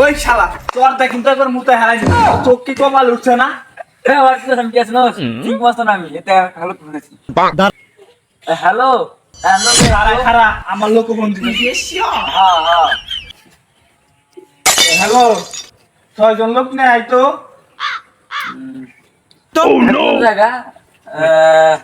ওই শালা তোর দেখ কিন্তু একবার মুতে হারাই। চোখ কি কমাল উঠছে না? হ্যাঁ আমার কি আমি গেছি না ঠিক মস্ত না আমি। এটা হ্যালো? করেছি হ্যালো হ্যালো খারা খারা আমার লোক দিচ্ছে হ্যাঁ হ্যাঁ। হ্যালো? ছয়জন লোক নেই আইতো কোন জায়গা আহ,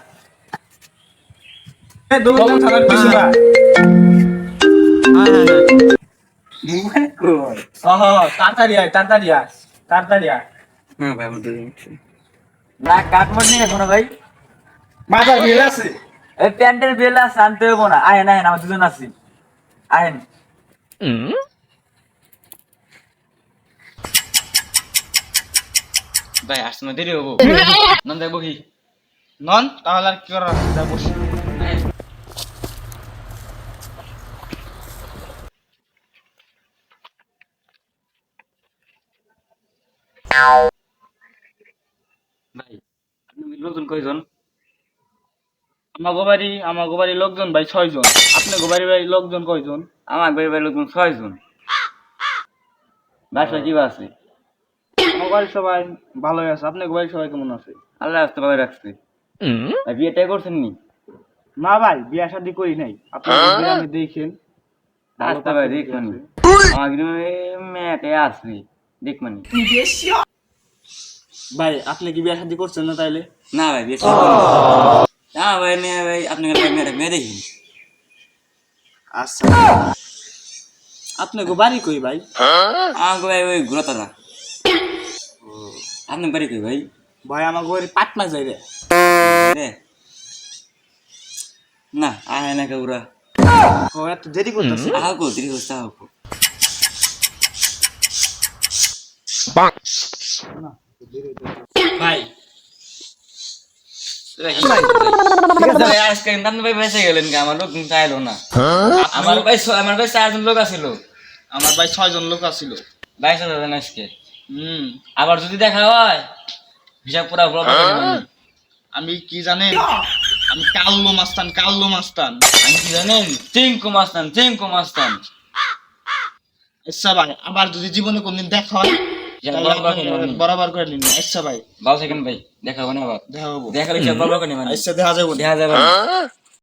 মোবাইল কই? ওহ তাড়াতাড়ি আয় তাড়াতাড়ি আয় তাড়াতাড়ি আয়। না কাটমট নেই এখনও ভাই। মাথার বিল আছে? এই প্যান্টের বেলা আনতে হব না। আহেন আহেন আমার দুজন আছি। আহেন। ভাই আসতে না দেরি হব নন দেখব কি? নন? তাহলে আর কি করার আছে? যা বসি। ভাই আপনি লোকজন কয়জন? আমার গোবারি আমার গোবারি লোকজন ভাই ছয়জন। আপনি গোবারি ভাই লোকজন কয়জন? আমার গোবারি ভাই লোকজন ছয়জন। বাসা কি আছে আমার বাড়ির সবাই ভালোই আছে। আপনার বাড়ির সবাই কেমন আছে? আল্লাহ আসতে ভালো রাখছে। ভাই বিয়েটাই করছেন নি? না ভাই বিয়ে শাদি করি নাই। আপনার গ্রামে দেখেন। আসতে ভাই দেখবেন আমার গ্রামে মেয়েটে আছে। দেখবেন ভাই আপনি কি বিয়ে শাদি করছেন না তাইলে? না ভাই বিয়ে শাদি না। ভাই মেয়ে ভাই আপনি মেয়ে মেয়ে দেখি। আচ্ছা। আপনি গো বাড়ি কই ভাই? আমার ভাই ওই ঘুরাতারা আপনি বাড়ি কই ভাই? ভাই আমার বাড়ি পাটনা যাই রে। রে। না আয় না কাউরা ও এত দেরি করতেছে? আহ কো দেরি হচ্ছে আহ কো। ভাই। আজকে ইন্টারনেট ভাই বেঁচে গেলেন আমার লোক চাইলো না। আমার ভাই আমার ভাই চারজন লোক আছিল। আমার ভাই ছয়জন লোক আছিল। বাইশ হাজার আজকে। হুম। আবার যদি দেখা হয় হিসাব পুরা বড় আমি কি জানেন? আমি কাল্লো মাস্তান কাল্লো মাস্তান। আমি কি জানেন? চিঙ্কু মাস্তান চিঙ্কু মাস্তান। আচ্ছা ভাই আবার যদি জীবনে কোনদিন দেখা হয় বরাবর করে নিন। আচ্ছা ভাই। ভালো থাকেন ভাই দেখা হবে না আবার। দেখা হব দেখা আচ্ছা দেখা যাব। দেখা যাবে